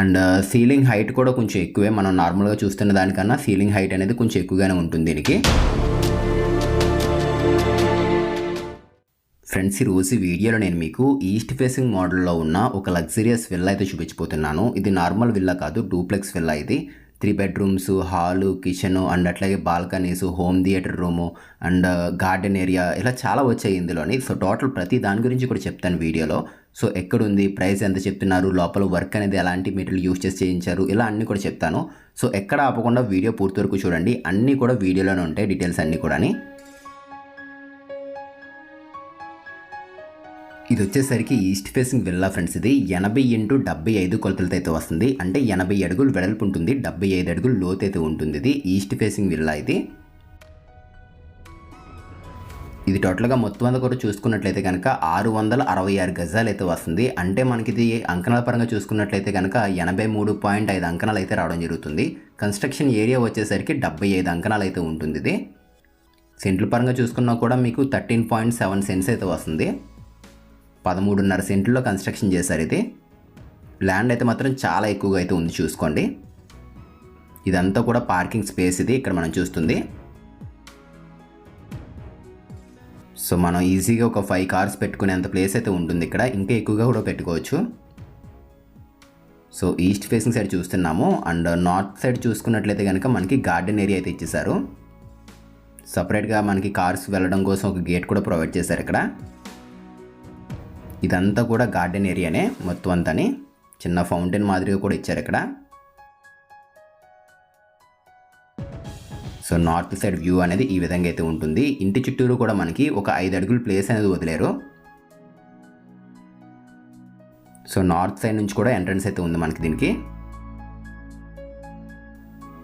And uh, ceiling height కూడా కొంచెం ఎక్కువే మనం నార్మల్గా చూస్తున్న దానికన్నా సీలింగ్ హైట్ అనేది కొంచెం ఎక్కువగానే ఉంటుంది దీనికి. ఫ్రెండ్స్ ఈరోజు వీడియోలో నేను మీకు ఈస్ట్ ఫేసింగ్ మోడల్లో ఉన్న ఒక లగ్జరియస్ విల్లా అయితే చూపించిపోతున్నాను ఇది నార్మల్ విల్లా కాదు డూప్లెక్స్ విల్లా ఇది. Three bedrooms hall kitchen and అట్లాగే balconies home theatre room and uh, garden area ఇలా చాలా వచ్చాయి ఇందులోని. సో టోటల్ ప్రతి దాని గురించి కూడా చెప్తాను వీడియోలో. సో ఎక్కడుంది? ప్రైస్ ఎంత చెప్తున్నారు? లోపల వర్క్ అనేది ఎలాంటి మెటీరియల్ యూస్ చేసి చేయించారు? ఇలా అన్నీ కూడా చెప్తాను. సో ఎక్కడ ఆపకుండా వీడియో పూర్తి వరకు చూడండి. అన్నీ కూడా వీడియోలోనే ఉంటాయి. డీటెయిల్స్ అన్నీ కూడా ఇది వచ్చేసరికి ఈస్ట్ ఫేసింగ్ విల్లా ఫ్రెండ్స్ ఇది. ఎనభై ఇంటూ డెబ్బై ఐదు కొలతలతో అయితే వస్తుంది. అంటే ఎనభై అడుగులు వెడల్పు ఉంటుంది. డెబ్బై ఐదు అడుగులు లోతు అయితే ఉంటుంది. ఇది ఈస్ట్ ఫేసింగ్ విల్లా ఇది. ఇది టోటల్గా మొత్తం అంతా కూడా చూసుకున్నట్లయితే కనుక ఆరు వందల అరవై ఆరు గజాలు అయితే వస్తుంది. అంటే మనకి ఇది అంకణాల పరంగా చూసుకున్నట్లయితే కనుక ఎనభై మూడు పాయింట్ ఐదు అంకణాలు అయితే రావడం జరుగుతుంది. కన్స్ట్రక్షన్ ఏరియా వచ్చేసరికి డెబ్బై ఐదు అంకణాలు అయితే ఉంటుంది ఇది. సెంట్ల పరంగా చూసుకున్నా కూడా మీకు థర్టీన్ పాయింట్ సెవెన్ సెంట్స్ అయితే వస్తుంది. పదమూడున్నర సెంట్లో కన్స్ట్రక్షన్ చేశారు ఇది. ల్యాండ్ అయితే మాత్రం చాలా ఎక్కువగా అయితే ఉంది చూసుకోండి. ఇదంతా కూడా పార్కింగ్ స్పేస్ ఇది ఇక్కడ మనం చూస్తుంది. సో మనం ఈజీగా ఒక ఫైవ్ కార్స్ పెట్టుకునేంత ప్లేస్ అయితే ఉంటుంది ఇక్కడ. ఇంకా ఎక్కువగా కూడా పెట్టుకోవచ్చు. సో ఈస్ట్ ఫేసింగ్ సైడ్ చూస్తున్నాము. అండ్ నార్త్ సైడ్ చూసుకున్నట్లయితే కనుక మనకి గార్డెన్ ఏరియా అయితే ఇచ్చేసారు సపరేట్గా మనకి కార్స్ వెళ్ళడం కోసం ఒక గేట్ కూడా ప్రొవైడ్ చేశారు ఇక్కడ. ఇదంతా కూడా గార్డెన్ ఏరియానే మొత్తం అంతాని. చిన్న ఫౌంటైన్ మాదిరిగా కూడా ఇచ్చారు ఇక్కడ. సో నార్త్ సైడ్ వ్యూ అనేది ఈ విధంగా అయితే ఉంటుంది. ఇంటి చుట్టూరు కూడా మనకి ఒక ఐదు అడుగులు ప్లేస్ అనేది వదిలేరు. సో నార్త్ సైడ్ నుంచి కూడా ఎంట్రన్స్ అయితే ఉంది మనకి దీనికి.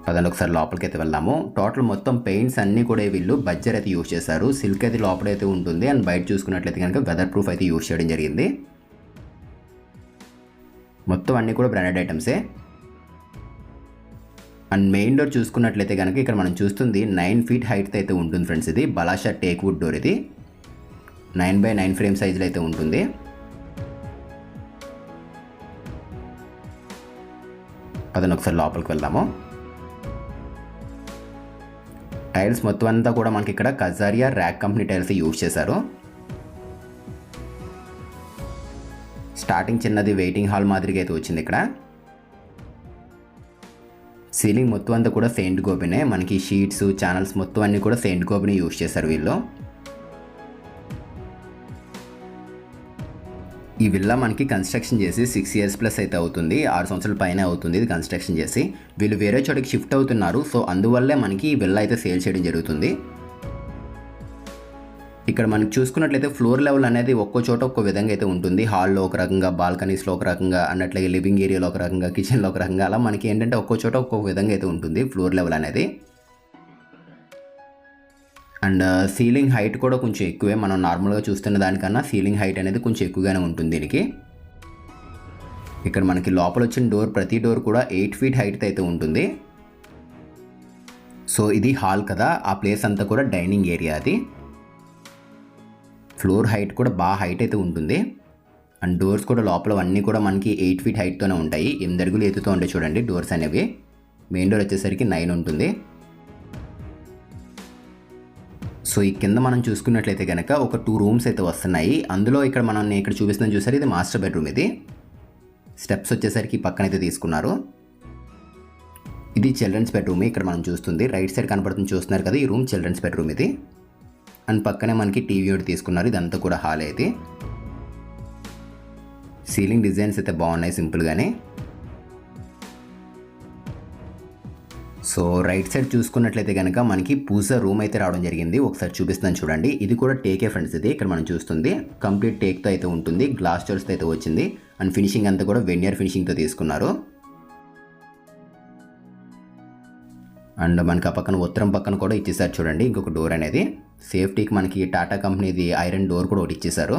పదండి ఒకసారి లోపలికి అయితే వెళ్దాము. టోటల్ మొత్తం పెయింట్స్ అన్నీ కూడా వీళ్ళు బడ్జర్ అయితే యూజ్ చేశారు. సిల్క్ అయితే లోపలైతే ఉంటుంది. అండ్ బయట చూసుకున్నట్లయితే కనుక వెదర్ ప్రూఫ్ అయితే యూజ్ చేయడం జరిగింది. మొత్తం అన్నీ కూడా బ్రాండెడ్ ఐటమ్సే. అండ్ మెయిన్ డోర్ చూసుకున్నట్లయితే కనుక ఇక్కడ మనం చూస్తుంది నైన్ ఫీట్ హైట్ అయితే ఉంటుంది ఫ్రెండ్స్ ఇది. బలాషా టేక్ వుడ్ డోర్ ఇది. నైన్ బై నైన్ ఫ్రేమ్ సైజులో అయితే ఉంటుంది. అదన ఒకసారి లోపలికి వెళ్దాము. టైల్స్ మొత్తం అంతా కూడా మనకి ఇక్కడ Kajaria RAK company tiles use చేశారు. స్టార్టింగ్ చిన్నది వెయిటింగ్ హాల్ మాదిరిగా అయితే వచ్చింది ఇక్కడ. సీలింగ్ మొత్తం అంతా కూడా సెయింట్ గోబినే. మనకి షీట్స్ ఛానల్స్ మొత్తం అన్నీ కూడా సెయింట్ గోబిని యూజ్ చేశారు వీళ్ళు. ఈ విల్లా మనకి కన్స్ట్రక్షన్ చేసి సిక్స్ ఇయర్స్ ప్లస్ అయితే అవుతుంది. ఆరు సంవత్సరాల పైన అవుతుంది ఇది కన్స్ట్రక్షన్ చేసి. వీళ్ళు వేరే చోటికి షిఫ్ట్ అవుతున్నారు. సో అందువల్లే మనకి ఈ విల్లా అయితే సేల్ చేయడం జరుగుతుంది. ఇక్కడ మనం చూసుకున్నట్లయితే ఫ్లోర్ లెవెల్ అనేది ఒక్కో చోట ఒక్కో విధంగా అయితే ఉంటుంది. హాల్లో ఒక రకంగా బాల్కనీస్లో ఒక రకంగా అన్నట్లయితే లివింగ్ ఏరియాలో ఒక రకంగా కిచెన్లో ఒక రకంగా అలా మనకి ఏంటంటే ఒక్కో చోట ఒక్కో విధంగా అయితే ఉంటుంది ఫ్లోర్ లెవెల్ అనేది. అండ్ సీలింగ్ హైట్ కూడా కొంచెం ఎక్కువే. మనం నార్మల్గా చూస్తున్న దానికన్నా సీలింగ్ హైట్ అనేది కొంచెం ఎక్కువగానే ఉంటుంది దీనికి. ఇక్కడ మనకి లోపల వచ్చిన డోర్ ప్రతి డోర్ కూడా ఎయిట్ ఫీట్ హైట్ అయితే ఉంటుంది. సో ఇది హాల్ కదా. ఆ ప్లేస్ అంతా కూడా డైనింగ్ ఏరియా అది. ఫ్లోర్ హైట్ కూడా బాగా హైట్ అయితే ఉంటుంది. అండ్ డోర్స్ కూడా లోపల అన్నీ కూడా మనకి ఎయిట్ ఫీట్ హైట్తోనే ఉంటాయి. ఎనిమిది అడుగులు ఎత్తుతో ఉంటాయి చూడండి డోర్స్ అనేవి. మెయిన్ డోర్ వచ్చేసరికి నైన్ ఉంటుంది. సో ఈ కింద మనం చూసుకున్నట్లయితే కనుక ఒక టూ రూమ్స్ అయితే వస్తున్నాయి. అందులో ఇక్కడ మనం నేను ఇక్కడ చూపిస్తున్నాను చూసారు? ఇది మాస్టర్ బెడ్రూమ్ ఇది. స్టెప్స్ వచ్చేసరికి పక్కన అయితే తీసుకున్నారు. ఇది చిల్డ్రన్స్ బెడ్రూమ్ ఇక్కడ మనం చూస్తుంది. రైట్ సైడ్ కనపడుతుంది చూస్తున్నారు కదా ఈ రూమ్ చిల్డ్రన్స్ బెడ్రూమ్ ఇది. అండ్ పక్కనే మనకి టీవీ ఒకటి తీసుకున్నారు. ఇదంతా కూడా హాల్ అయితే. సీలింగ్ డిజైన్స్ అయితే బాగున్నాయి సింపుల్గానే సో రైట్ సైడ్ చూసుకున్నట్లయితే కనుక మనకి పూజ రూమ్ అయితే రావడం జరిగింది. ఒకసారి చూపిస్తాను చూడండి. ఇది కూడా టేకే ఫ్రెండ్స్ ఇది. ఇక్కడ మనం చూస్తుంది కంప్లీట్ టేక్తో అయితే ఉంటుంది. గ్లాస్ డోర్స్తో అయితే వచ్చింది. అండ్ ఫినిషింగ్ అంతా కూడా వెన్యర్ ఫినిషింగ్తో తీసుకున్నారు. అండ్ మనకి ఆ పక్కన ఉత్తరం పక్కన కూడా ఇచ్చేసారు చూడండి. ఇంకొక డోర్ అనేది. సేఫ్టీకి మనకి టాటా కంపెనీది ఐరన్ డోర్ కూడా ఒకటి ఇచ్చేశారు.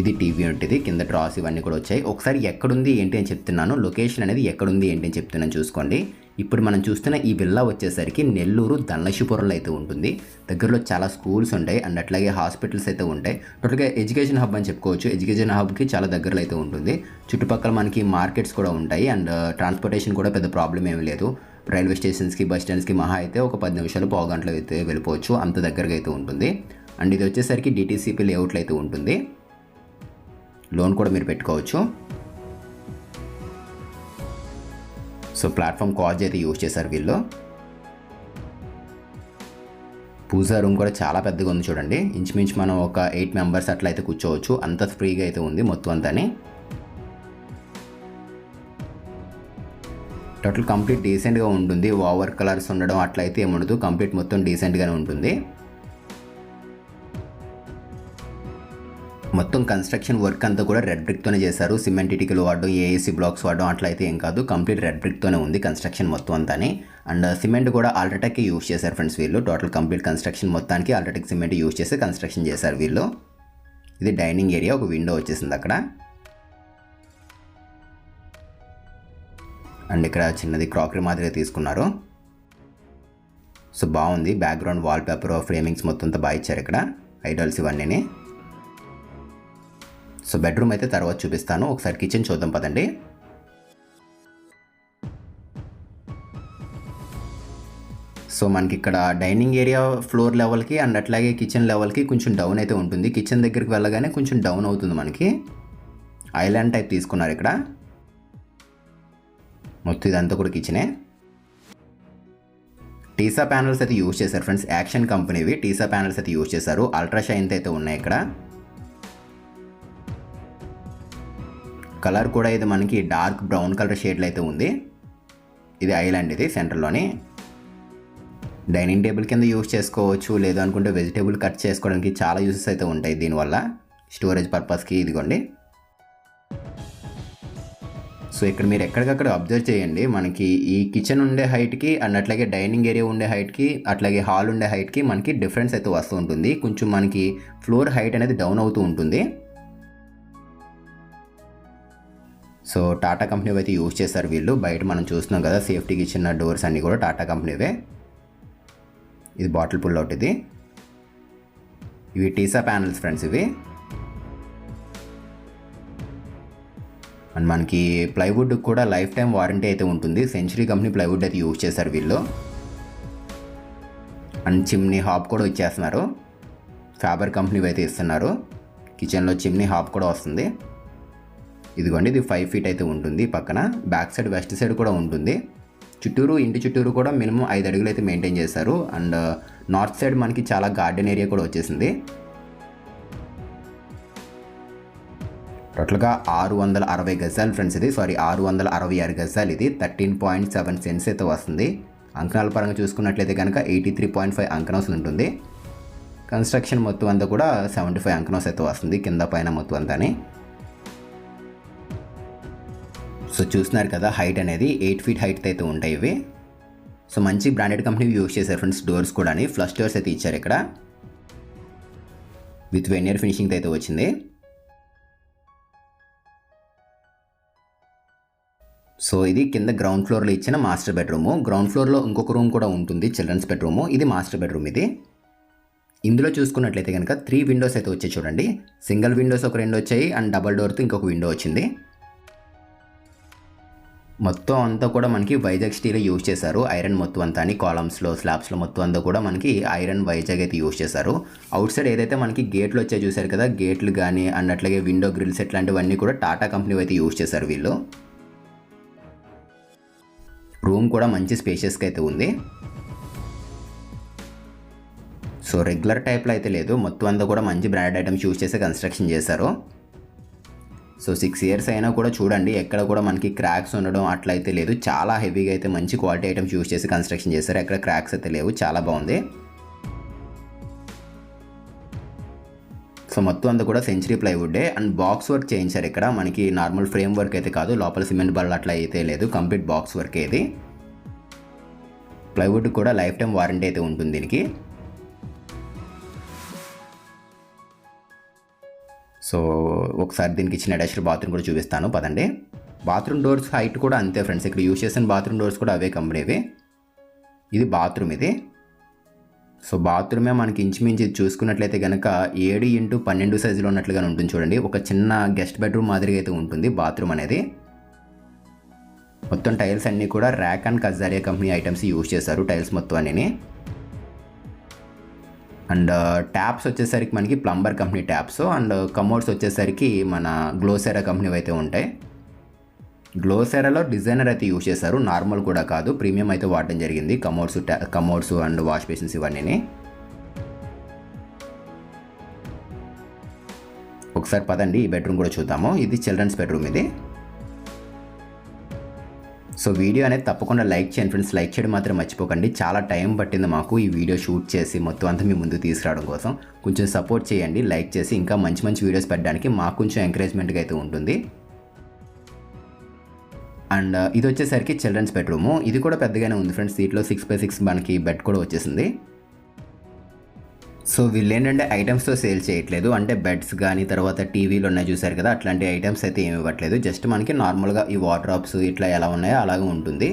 ఇది టీవీ ఉంటుంది కింద డ్రాస్ ఇవన్నీ కూడా వచ్చాయి. ఒకసారి ఎక్కడుంది ఏంటి అని చెప్తున్నాను. లొకేషన్ అనేది ఎక్కడుంది ఏంటి అని చెప్తున్నాను చూసుకోండి. ఇప్పుడు మనం చూస్తున్న ఈ విల్లా వచ్చేసరికి నెల్లూరు ధనలక్ష్మీపురంలో అయితే ఉంటుంది. దగ్గరలో చాలా స్కూల్స్ ఉంటాయి అండ్ అట్లాగే హాస్పిటల్స్ అయితే ఉంటాయి. టోటల్గా ఎడ్యుకేషన్ హబ్ అని చెప్పుకోవచ్చు. ఎడ్యుకేషన్ హబ్కి చాలా దగ్గరలో అయితే ఉంటుంది. చుట్టుపక్కల మనకి మార్కెట్స్ కూడా ఉంటాయి అండ్ ట్రాన్స్పోర్టేషన్ కూడా పెద్ద ప్రాబ్లం ఏమీ లేదు. రైల్వే స్టేషన్స్కి బస్ స్టాండ్స్కి మహా అయితే ఒక పది నిమిషాలు పావు అయితే వెళ్ళిపోవచ్చు. అంత దగ్గరగా అయితే ఉంటుంది. అండ్ ఇది వచ్చేసరికి డిటీసీపీ లేఅవుట్లో అయితే ఉంటుంది. లోన్ కూడా మీరు పెట్టుకోవచ్చు. సో ప్లాట్ఫామ్ కాజ్ అయితే యూజ్ చేశారు వీళ్ళు. పూజా రూమ్ కూడా చాలా పెద్దగా ఉంది చూడండి. ఇంచుమించు మనం ఒక ఎయిట్ మెంబర్స్ అట్లా అయితే కూర్చోవచ్చు. అంత ఫ్రీగా అయితే ఉంది మొత్తం అంతాని. టోటల్ కంప్లీట్ డీసెంట్గా ఉంటుంది. ఓవర్ కలర్స్ ఉండడం అట్లయితే ఏముండదు. కంప్లీట్ మొత్తం డీసెంట్గానే ఉంటుంది. మొత్తం కన్స్ట్రక్షన్ వర్క్ అంతా కూడా రెడ్ బ్రిక్తోనే చేశారు. సిమెంట్ ఇటికలు వాడడం ఏఏసీ బ్లాక్స్ వాడడం అట్లయితే ఏం కాదు. కంప్లీట్ రెడ్ బ్రిక్తోనే ఉంది కన్స్ట్రక్షన్ మొత్తం అంతానే. అండ్ సిమెంట్ కూడా ఆల్ట్రాటెక్కే యూస్ చేశారు ఫ్రెండ్స్ వీళ్ళు. టోటల్ కంప్లీట్ కన్స్ట్రక్షన్ మొత్తానికి ఆల్ట్రాటెక్ సిమెంట్ యూస్ చేసి కన్స్ట్రక్షన్ చేశారు వీళ్ళు. ఇది డైనింగ్ ఏరియా. ఒక విండో వచ్చేసింది అక్కడ. అండ్ ఇక్కడ చిన్నది క్రాకరీ మాదిరిగా తీసుకున్నారు. సో బాగుంది. బ్యాక్గ్రౌండ్ వాల్ పేపర్ ఫ్రేమింగ్స్ మొత్తం అంతా బాగా ఇచ్చారు ఇక్కడ. ఐడల్స్ ఇవన్నీ సో బెడ్రూమ్ అయితే తర్వాత చూపిస్తాను. ఒకసారి కిచెన్ చూద్దాం పదండి. సో మనకి ఇక్కడ డైనింగ్ ఏరియా ఫ్లోర్ లెవెల్కి అండ్ అట్లాగే కిచెన్ లెవెల్కి కొంచెం డౌన్ అయితే ఉంటుంది. కిచెన్ దగ్గరికి వెళ్ళగానే కొంచెం డౌన్ అవుతుంది మనకి. ఐలాండ్ టైప్ తీసుకున్నారు ఇక్కడ. మొత్తం ఇదంతా కూడా కిచెనే టీసా ప్యానల్స్ అయితే యూజ్ చేశారు ఫ్రెండ్స్. యాక్షన్ కంపెనీవి టీసా ప్యానల్స్ అయితే యూజ్ చేశారు. అల్ట్రా షైన్ అయితే ఉన్నాయి ఇక్కడ. కలర్ కూడా ఇది మనకి డార్క్ బ్రౌన్ కలర్ షేడ్లో అయితే ఉంది. ఇది ఐలాండ్ ఇది సెంటర్లోని. డైనింగ్ టేబుల్ కింద యూజ్ చేసుకోవచ్చు. లేదు అనుకుంటే వెజిటేబుల్ కట్ చేసుకోవడానికి చాలా యూసెస్ అయితే ఉంటాయి దీనివల్ల. స్టోరేజ్ పర్పస్కి ఇదిగోండి. సో ఇక్కడ మీరు ఎక్కడికక్కడ అబ్జర్వ్ చేయండి. మనకి ఈ కిచెన్ ఉండే హైట్కి అండ్ అట్లాగే డైనింగ్ ఏరియా ఉండే హైట్కి అట్లాగే హాల్ ఉండే హైట్కి మనకి డిఫరెన్స్ అయితే వస్తూ ఉంటుంది. కొంచెం మనకి ఫ్లోర్ హైట్ అనేది డౌన్ అవుతూ ఉంటుంది. సో టాటా కంపెనీ అయితే యూజ్ చేస్తారు వీళ్ళు. బయట మనం చూస్తున్నాం కదా సేఫ్టీకి ఇచ్చిన డోర్స్ అన్నీ కూడా టాటా కంపెనీవే ఇది బాటిల్ పుల్ అవుట్ ఇది. ఇవి టీసా ప్యానల్స్ ఫ్రెండ్స్ ఇవి. అండ్ మనకి ప్లైవుడ్ కూడా లైఫ్ టైం వారంటీ అయితే ఉంటుంది. సెంచురీ కంపెనీ ప్లైవుడ్ అయితే యూజ్ చేశారు వీళ్ళు. అండ్ చిమ్నీ హాప్ కూడా ఇచ్చేస్తున్నారు. ఫ్యాబర్ కంపెనీ అయితే ఇస్తున్నారు. కిచెన్లో చిమ్నీ హాప్ కూడా వస్తుంది. ఇదిగోండి ఇది ఫైవ్ ఫీట్ అయితే ఉంటుంది పక్కన. బ్యాక్ సైడ్ వెస్ట్ సైడ్ కూడా ఉంటుంది. చుట్టూరు ఇంటి చుట్టూరు కూడా మినిమం ఐదు అడుగులు అయితే మెయింటైన్ చేశారు. అండ్ నార్త్ సైడ్ మనకి చాలా గార్డెన్ ఏరియా కూడా వచ్చేసింది. టోటల్గా ఆరు వందల అరవై గజాలు ఫ్రెండ్స్ ఇది. సారీ ఆరు వందల అరవై ఆరు గజాలు ఇది. థర్టీన్ పాయింట్ సెవెన్ సెన్స్ అయితే వస్తుంది. అంకణాల పరంగా చూసుకున్నట్లయితే కనుక ఎయిటీ త్రీ పాయింట్ ఫైవ్ అంకణాస్ ఉంటుంది. కన్స్ట్రక్షన్ మొత్తం అంతా కూడా సెవెంటీ ఫైవ్ అంకణాస్ అయితే వస్తుంది. కింద పైన మొత్తం అంతాని. సో చూస్తున్నారు కదా హైట్ అనేది ఎయిట్ ఫీట్ హైట్ అయితే ఉంటాయి ఇవి. సో మంచి బ్రాండెడ్ కంపెనీ యూస్ చేశారు ఫ్రెండ్స్ డోర్స్ కూడా ఫ్లష్ డోర్స్ అయితే ఇచ్చారు ఇక్కడ. విత్ వెన్ ఇయర్ ఫినిషింగ్ అయితే వచ్చింది. సో ఇది కింద గ్రౌండ్ ఫ్లోర్లో ఇచ్చిన మాస్టర్ బెడ్రూమ్ గ్రౌండ్ ఫ్లోర్లో ఇంకొక రూమ్ కూడా ఉంటుంది చిల్డ్రన్స్ బెడ్రూమ్ ఇది మాస్టర్ బెడ్రూమ్ ఇది. ఇందులో చూసుకున్నట్లయితే కనుక త్రీ విండోస్ అయితే వచ్చాయి చూడండి. సింగిల్ విండోస్ ఒక రెండు వచ్చాయి అండ్ డబల్ డోర్తో ఇంకొక విండో వచ్చింది. మొత్తం అంతా కూడా మనకి వైజాగ్ స్టీల్ యూజ్ చేశారు. ఐరన్ మొత్తం అంతా అని కాలమ్స్లో స్లాబ్స్లో మొత్తం అంతా కూడా మనకి ఐరన్ వైజాగ్ అయితే యూజ్ చేశారు. అవుట్ సైడ్ ఏదైతే మనకి గేట్లు వచ్చాయి చూశారు కదా గేట్లు కానీ అండ్ అట్లాగే విండో గ్రిల్స్ ఇట్లాంటివన్నీ కూడా టాటా కంపెనీ అయితే యూజ్ చేశారు వీళ్ళు. రూమ్ కూడా మంచి స్పేషియస్గా అయితే ఉంది. సో రెగ్యులర్ టైప్లో అయితే లేదు. మొత్తం అంతా కూడా మంచి బ్రాండ్ ఐటమ్స్ యూజ్ చేసి కన్స్ట్రక్షన్ చేశారు. సో సిక్స్ ఇయర్స్ అయినా కూడా చూడండి ఎక్కడ కూడా మనకి క్రాక్స్ ఉండడం అట్లయితే లేదు. చాలా హెవీగా అయితే మంచి క్వాలిటీ ఐటమ్స్ యూజ్ చేసి కన్స్ట్రక్షన్ చేశారు. ఎక్కడ క్రాక్స్ అయితే లేవు. చాలా బాగుంది. సో మొత్తం అంతా కూడా సెంచరీ ప్లైవుడ్డే. అండ్ బాక్స్ వర్క్ చేయించారు ఇక్కడ. మనకి నార్మల్ ఫ్రేమ్ వర్క్ అయితే కాదు. లోపల సిమెంట్ బల్ అట్లా అయితే లేదు. కంప్లీట్ బాక్స్ వర్క్ ఇది ప్లైవుడ్ కూడా లైఫ్ టైం వారంటీ అయితే ఉంటుంది దీనికి. సో ఒకసారి దీనికి ఇచ్చిన అటాచ్డ్ బాత్రూమ్ కూడా చూపిస్తాను. పదండి. బాత్రూమ్ డోర్స్ హైట్ కూడా అంతే ఫ్రెండ్స్. ఇక్కడ యూజ్ చేసిన బాత్రూమ్ డోర్స్ కూడా అవే కంపెనీవి. ఇది బాత్రూమ్ ఇది. సో బాత్రూమే మనకి ఇంచుమించు చూసుకున్నట్లయితే కనుక ఏడు ఇంటూ పన్నెండు సైజులో ఉన్నట్లుగా ఉంటుంది చూడండి. ఒక చిన్న గెస్ట్ బెడ్రూమ్ మాదిరిగా అయితే ఉంటుంది బాత్రూమ్ అనేది. మొత్తం టైల్స్ అన్నీ కూడా RAK and Kajaria company items use చేశారు టైల్స్ మొత్తం అన్నీ అండ్ uh, ట్యాప్స్ వచ్చేసరికి మనకి plumber company taps and uh, commodes వచ్చేసరికి మన గ్లోసెరా కంపెనీ అయితే ఉంటాయి. గ్లోసెరాలో డిజైనర్ అయితే యూజ్ చేశారు. నార్మల్ కూడా కాదు. ప్రీమియం అయితే వాడడం జరిగింది. Commodes commodes and wash basins ఇవన్నీ ఒకసారి పదండి. ఈ బెడ్రూమ్ కూడా చూద్దాము. ఇది చిల్డ్రన్స్ బెడ్రూమ్ ఇది. సో వీడియో అనేది తప్పకుండా లైక్ చేయండి ఫ్రెండ్స్. లైక్ చేయడం మాత్రం మర్చిపోకండి. చాలా టైం పట్టింది మాకు ఈ వీడియో షూట్ చేసి మొత్తం అంతా మీ ముందు తీసుకురావడం కోసం. కొంచెం సపోర్ట్ చేయండి. లైక్ చేసి ఇంకా మంచి మంచి వీడియోస్ పెట్టడానికి మాకు కొంచెం ఎంకరేజ్మెంట్గా అయితే ఉంటుంది. అండ్ uh, ఇది వచ్చేసరికి చిల్డ్రన్స్ బెడ్రూము ఇది కూడా పెద్దగానే ఉంది ఫ్రెండ్స్. దీంట్లో సిక్స్ బై సిక్స్ మనకి బెడ్ కూడా వచ్చేసింది. సో వీళ్ళు ఏంటంటే ఐటమ్స్తో సేల్ చేయట్లేదు. అంటే బెడ్స్ కానీ తర్వాత టీవీలు ఉన్నాయి చూసారు కదా అట్లాంటి ఐటమ్స్ అయితే ఏమి ఇవ్వట్లేదు. జస్ట్ మనకి నార్మల్గా ఈ వాటర్ ఇట్లా ఎలా ఉన్నాయో అలాగే ఉంటుంది.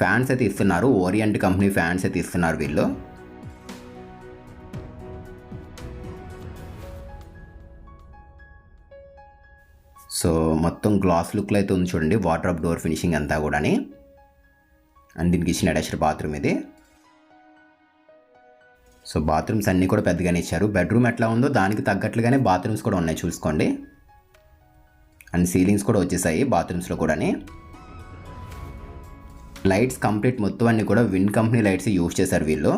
ఫ్యాన్స్ అయితే ఇస్తున్నారు. ఓరియంట్ కంపెనీ ఫ్యాన్స్ అయితే ఇస్తున్నారు వీళ్ళు. సో మొత్తం గ్లాస్ లుక్లో అయితే ఉంది చూడండి. వాటర్ అప్ డోర్ ఫినిషింగ్ అంతా కూడాని. అండ్ దీనికి ఇచ్చిన అటాచ్డ్ బాత్రూమ్ ఇది. సో బాత్రూమ్స్ అన్నీ కూడా పెద్దగానే ఇచ్చారు. బెడ్రూమ్ ఎట్లా ఉందో దానికి తగ్గట్లుగానే బాత్రూమ్స్ కూడా ఉన్నాయి చూసుకోండి. అండ్ సీలింగ్స్ కూడా వచ్చేసాయి బాత్రూమ్స్లో కూడాని. లైట్స్ కంప్లీట్ మొత్తం అన్నీ కూడా విన్ కంపెనీ లైట్స్ యూజ్ చేశారు వీళ్ళు.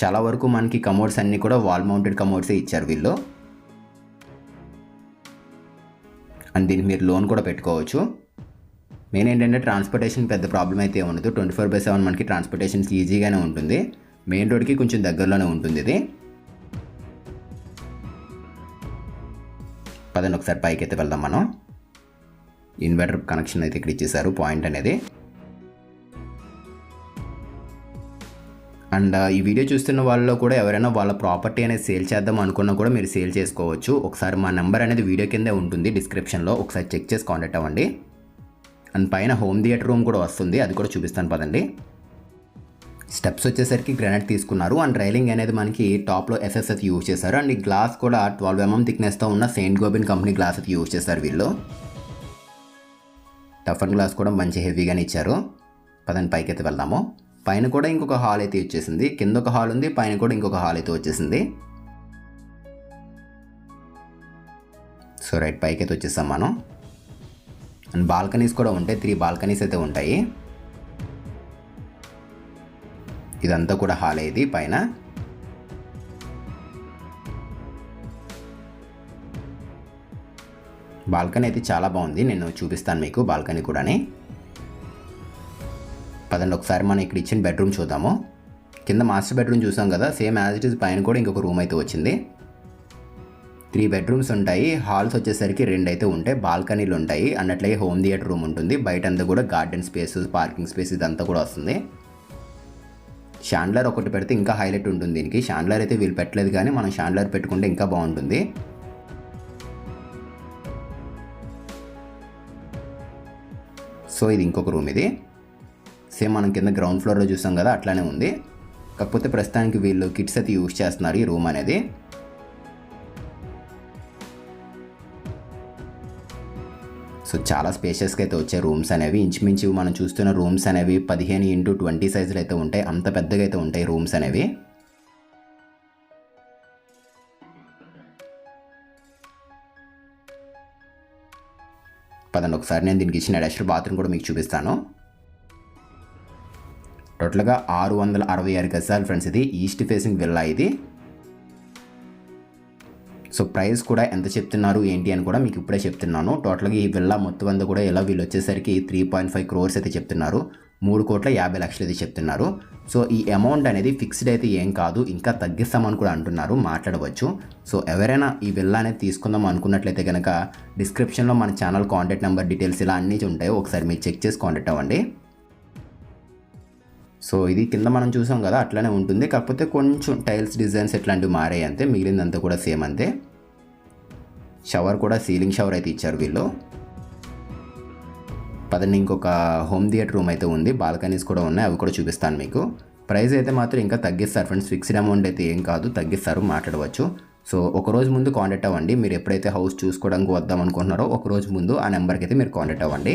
చాలా వరకు మనకి కమోడ్స్ అన్నీ కూడా వాల్ మౌంటెడ్ కమోడ్సే ఇచ్చారు వీళ్ళు. అండ్ దీనికి మీరు లోన్ కూడా పెట్టుకోవచ్చు. మెయిన్ ఏంటంటే ట్రాన్స్పోర్టేషన్ పెద్ద ప్రాబ్లం అయితే ఉండదు. ట్వంటీ ఫోర్ బై సెవెన్ మనకి ట్రాన్స్పోర్టేషన్స్ ఈజీగానే ఉంటుంది. మెయిన్ రోడ్కి కొంచెం దగ్గరలోనే ఉంటుంది ఇది. పదండి ఒకసారి పైకి అయితే వెళ్దాం మనం. ఇన్వర్టర్ కనెక్షన్ అయితే ఇక్కడ ఇచ్చేసారు పాయింట్ అనేది. అండ్ ఈ వీడియో చూస్తున్న వాళ్ళలో కూడా ఎవరైనా వాళ్ళ ప్రాపర్టీ అనేది సేల్ చేద్దాం అనుకున్నా కూడా మీరు సేల్ చేసుకోవచ్చు. ఒకసారి మా నెంబర్ అనేది వీడియో కిందే ఉంటుంది డిస్క్రిప్షన్లో. ఒకసారి చెక్ చేసి కాంటాక్ట్ అవ్వండి. అండ్ పైన హోమ్ థియేటర్ రూమ్ కూడా వస్తుంది అది కూడా చూపిస్తాను పదండి. స్టెప్స్ వచ్చేసరికి గ్రానైట్ తీసుకున్నారు. అండ్ రైలింగ్ అనేది మనకి టాప్లో ఎస్ఎస్ఎస్ యూజ్ చేశారు. అండ్ ఈ గ్లాస్ కూడా ట్వెల్వ్ ఎంఎం థిక్నెస్తో ఉన్న సెయింట్ గోబిన్ కంపెనీ గ్లాస్ అయితే యూజ్ చేశారు వీళ్ళు. టఫన్ గ్లాస్ కూడా మంచి హెవీగానే ఇచ్చారు. పదండి పైకి అయితే వెళ్దాము. పైన కూడా ఇంకొక హాల్ అయితే వచ్చేసింది కింద ఒక హాల్ ఉంది పైన కూడా ఇంకొక హాల్ అయితే వచ్చేసింది. సో రైట్ పైకి అయితే వచ్చేసాం మనం. అండ్ బాల్కనీస్ కూడా ఉంటాయి. త్రీ బాల్కనీస్ అయితే ఉంటాయి. ఇదంతా కూడా హాల్ ఇది పైన. బాల్కనీ అయితే చాలా బాగుంది. నేను చూపిస్తాను మీకు బాల్కనీ కూడాని. పదండి. ఒకసారి మనం ఇక్కడ ఇచ్చిన బెడ్రూమ్ చూద్దాము. కింద మాస్టర్ బెడ్రూమ్ చూసాం కదా సేమ్ యాజ్ ఇట్ ఇస్ పైన కూడా ఇంకొక రూమ్ అయితే వచ్చింది. త్రీ బెడ్రూమ్స్ ఉంటాయి. హాల్స్ వచ్చేసరికి రెండు అయితే ఉంటాయి. బాల్కనీలు ఉంటాయి. అన్నట్లయితే హోమ్ థియేటర్ రూమ్ ఉంటుంది. బయట అంతా కూడా గార్డెన్ స్పేస్ పార్కింగ్ స్పేస్ ఇదంతా కూడా వస్తుంది. షాండ్లర్ ఒకటి పెడితే ఇంకా హైలైట్ ఉంటుంది దీనికి. షాండ్లర్ అయితే వీళ్ళు పెట్టలేదు కానీ మనం షాండ్లర్ పెట్టుకుంటే ఇంకా బాగుంటుంది. సో ఇది ఇంకొక రూమ్ ఇది. సేమ్ మనం కింద గ్రౌండ్ ఫ్లోర్లో చూసాం కదా అట్లానే ఉంది. కాకపోతే ప్రస్తుతానికి వీళ్ళు కిట్స్ అయితే యూజ్ చేస్తున్నారు ఈ రూమ్ అనేది. సో చాలా స్పేషియస్గా అయితే వచ్చే రూమ్స్ అనేవి ఇంచుమించు మనం చూస్తున్న రూమ్స్ అనేవి పదిహేను ఇంటూ ట్వంటీ సైజులు అయితే ఉంటాయి. అంత పెద్దగా అయితే ఉంటాయి రూమ్స్ అనేవి. పదండి ఒకసారి నేను దీనికి ఇచ్చిన అటాచ్డ్ బాత్రూమ్ కూడా మీకు చూపిస్తాను. టోటల్గా ఆరు వందల అరవై ఆరు గజాలు ఫ్రెండ్స్ ఇది. ఈస్ట్ ఫేసింగ్ విల్లా ఇది. సో ప్రైస్ కూడా ఎంత చెప్తున్నారు ఏంటి అని కూడా మీకు ఇప్పుడే చెప్తున్నాను. టోటల్గా ఈ విల్లా మొత్తం అంతా కూడా ఇలా వీళ్ళు వచ్చేసరికి త్రీ పాయింట్ ఫైవ్ క్రోర్స్ అయితే చెప్తున్నారు. మూడు కోట్ల యాభై లక్షలు అయితే చెప్తున్నారు. సో ఈ అమౌంట్ అనేది ఫిక్స్డ్ అయితే ఏం కాదు ఇంకా తగ్గిస్తామని కూడా అంటున్నారు. మాట్లాడవచ్చు. సో ఎవరైనా ఈ విల్లా అనేది తీసుకుందాం అనుకున్నట్లయితే కనుక డిస్క్రిప్షన్లో మన ఛానల్ కాంటాక్ట్ నెంబర్ డీటెయిల్స్ ఇలా అన్నీ ఉంటాయి. ఒకసారి మీరు చెక్ చేసి కాంటాక్ట్ అవ్వండి. సో ఇది కింద మనం చూసాం కదా అట్లానే ఉంటుంది. కాకపోతే కొంచెం టైల్స్ డిజైన్స్ ఇట్లాంటివి మారాయి అంతే. మిగిలిందంతా కూడా సేమ్ అంతే. షవర్ కూడా సీలింగ్ షవర్ అయితే ఇచ్చారు వీళ్ళు. పదండి ఇంకొక హోమ్ థియేటర్ రూమ్ అయితే ఉంది. బాల్కనీస్ కూడా ఉన్నాయి అవి కూడా చూపిస్తాను మీకు. ప్రైస్ అయితే మాత్రం ఇంకా తగ్గిస్తారు ఫ్రెండ్స్. ఫిక్స్డ్ అమౌంట్ అయితే ఏం కాదు తగ్గిస్తారు మాట్లాడవచ్చు. సో ఒక రోజు ముందు కాంటాక్ట్ అవ్వండి. మీరు ఎప్పుడైతే హౌస్ చూసుకోవడానికి వద్దాం అనుకుంటున్నారో ఒక రోజు ముందు ఆ నెంబర్కి అయితే మీరు కాంటాక్ట్ అవ్వండి.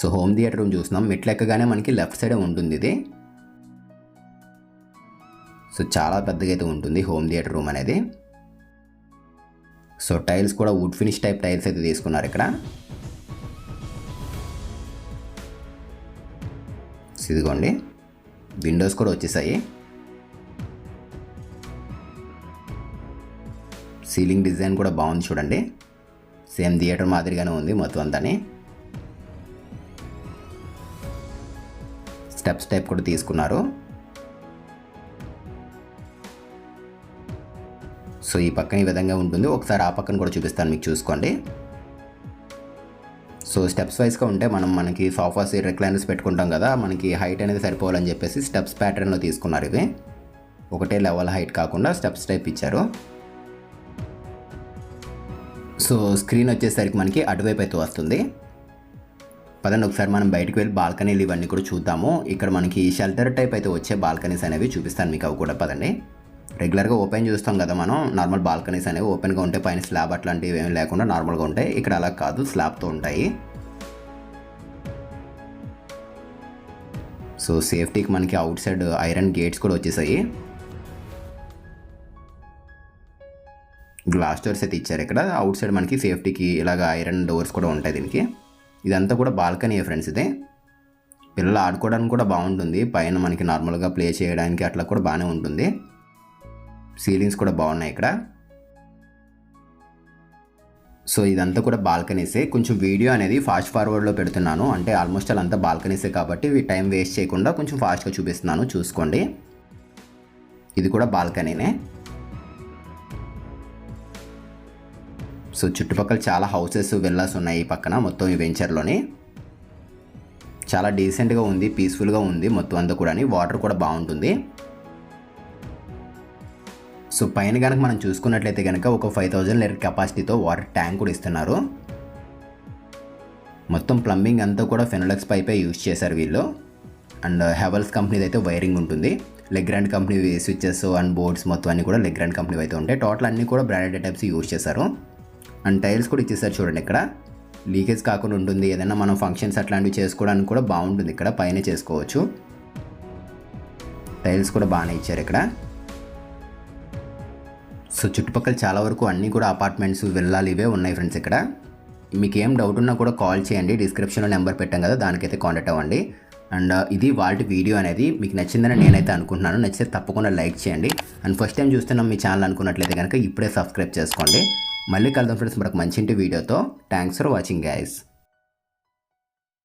సో హోమ్ థియేటర్ రూమ్ చూస్తున్నాం. మెట్లు ఎక్కగానే మనకి లెఫ్ట్ సైడే ఉంటుంది ఇది. సో చాలా పెద్దగా అయితే ఉంటుంది హోమ్ థియేటర్ రూమ్ అనేది. సో టైల్స్ కూడా వుడ్ ఫినిష్ టైప్ టైల్స్ అయితే తీసుకున్నారు ఇక్కడ. ఇదిగోండి. విండోస్ కూడా వచ్చేసాయి. సీలింగ్ డిజైన్ కూడా బాగుంది చూడండి. సేమ్ థియేటర్ మాదిరిగానే ఉంది మొత్తం అంతాని. స్టెప్స్ టైప్ కూడా తీసుకున్నారు. సో ఈ పక్కన ఈ విధంగా ఉంటుంది. ఒకసారి ఆ పక్కన కూడా చూపిస్తాను మీకు చూసుకోండి. సో స్టెప్స్ వైజ్గా ఉంటే మనం మనకి సోఫాస్ రిక్లైనర్స్ పెట్టుకుంటాం కదా మనకి హైట్ అనేది సరిపోవాలని చెప్పేసి స్టెప్స్ ప్యాటర్న్లో తీసుకున్నారు ఇవి. ఒకటే లెవెల్ హైట్ కాకుండా స్టెప్స్ టైప్ ఇచ్చారు. సో స్క్రీన్ వచ్చేసరికి మనకి అటువైపు అయితే వస్తుంది. పదండి ఒకసారి మనం బయటకు వెళ్ళి బాల్కనీలు ఇవన్నీ కూడా చూద్దాము. ఇక్కడ మనకి షెల్టర్ టైప్ అయితే వచ్చే బాల్కనీస్ అనేవి చూపిస్తాను మీకు అవి కూడా పదండి. రెగ్యులర్గా ఓపెన్ చూస్తాం కదా మనం. నార్మల్ బాల్కనీస్ అనేవి ఓపెన్గా ఉంటాయి. పైన స్లాబ్ అట్లాంటివి ఏమి లేకుండా నార్మల్గా ఉంటాయి. ఇక్కడ అలా కాదు స్లాబ్తో ఉంటాయి. సో సేఫ్టీకి మనకి అవుట్ సైడ్ ఐరన్ గేట్స్ కూడా వచ్చేసాయి. గ్లాస్ డోర్స్ అయితే ఇచ్చారు ఇక్కడ. అవుట్ సైడ్ మనకి సేఫ్టీకి ఇలాగ ఐరన్ డోర్స్ కూడా ఉంటాయి దీనికి. ఇదంతా కూడా బాల్కనీ ఫ్రెండ్స్ ఇది. పిల్లలు ఆడుకోవడానికి కూడా బాగుంటుంది. పైన మనకి నార్మల్గా ప్లే చేయడానికి అట్లా కూడా బాగానే ఉంటుంది. సీలింగ్స్ కూడా బాగున్నాయి ఇక్కడ. సో ఇదంతా కూడా బాల్కనీసే. కొంచెం వీడియో అనేది ఫాస్ట్ ఫార్వర్డ్లో పెడుతున్నాను. అంటే ఆల్మోస్ట్ అలా అంతా బాల్కనీసే కాబట్టి టైం వేస్ట్ చేయకుండా కొంచెం ఫాస్ట్గా చూపిస్తున్నాను. చూసుకోండి. ఇది కూడా బాల్కనీనే. సో చుట్టుపక్కల చాలా హౌసెస్ విల్లాస్ ఉన్నాయి ఈ పక్కన మొత్తం ఈ వెంచర్లోని చాలా డీసెంట్గా ఉంది పీస్ఫుల్గా ఉంది మొత్తం అంతా కూడా వాటర్ కూడా బాగుంటుంది. సో పైన కనుక మనం చూసుకున్నట్లయితే కనుక ఒక ఫైవ్ థౌజండ్ లీటర్ కెపాసిటీతో వాటర్ ట్యాంక్ కూడా ఇస్తున్నారు. మొత్తం ప్లంబింగ్ అంతా కూడా ఫెనోలెక్స్ పైపే యూజ్ చేశారు వీళ్ళు. అండ్ uh, హెవల్స్ కంపెనీది అయితే వైరింగ్ ఉంటుంది. Legrand company switches and boards మొత్తం అన్ని కూడా లెగ్రాండ్ కంపెనీ అయితే ఉంటాయి. టోటల్ అన్నీ కూడా బ్రాండెడ్ టైప్స్ యూజ్ చేశారు. అండ్ టైల్స్ కూడా ఇచ్చేసారు చూడండి ఇక్కడ. లీకేజ్ కాకుండా ఉంటుంది. ఏదైనా మనం ఫంక్షన్స్ అట్లాంటివి చేసుకోవడానికి కూడా బాగుంటుంది ఇక్కడ. పైన చేసుకోవచ్చు. టైల్స్ కూడా బాగానే ఇచ్చారు ఇక్కడ. సో చుట్టుపక్కల చాలా వరకు అన్నీ కూడా అపార్ట్మెంట్స్ వెళ్ళాలి ఇవే ఉన్నాయి ఫ్రెండ్స్ ఇక్కడ. మీకు ఏం డౌట్ ఉన్నా కూడా కాల్ చేయండి. డిస్క్రిప్షన్లో నెంబర్ పెట్టాం కదా దానికైతే కాంటాక్ట్ అవ్వండి. అండ్ ఇది వాళ్ళ వీడియో అనేది. మీకు నచ్చిందని నేనైతే అనుకుంటున్నాను. నచ్చితే తప్పకుండా లైక్ చేయండి. అండ్ ఫస్ట్ టైం చూస్తున్నాం మీ ఛానల్ అనుకున్నట్లయితే కనుక ఇప్పుడే సబ్స్క్రైబ్ చేసుకోండి. మళ్ళీ కలుద్దాం ఫ్రెండ్స్ మరొక మంచి వీడియోతో. Thanks for watching guys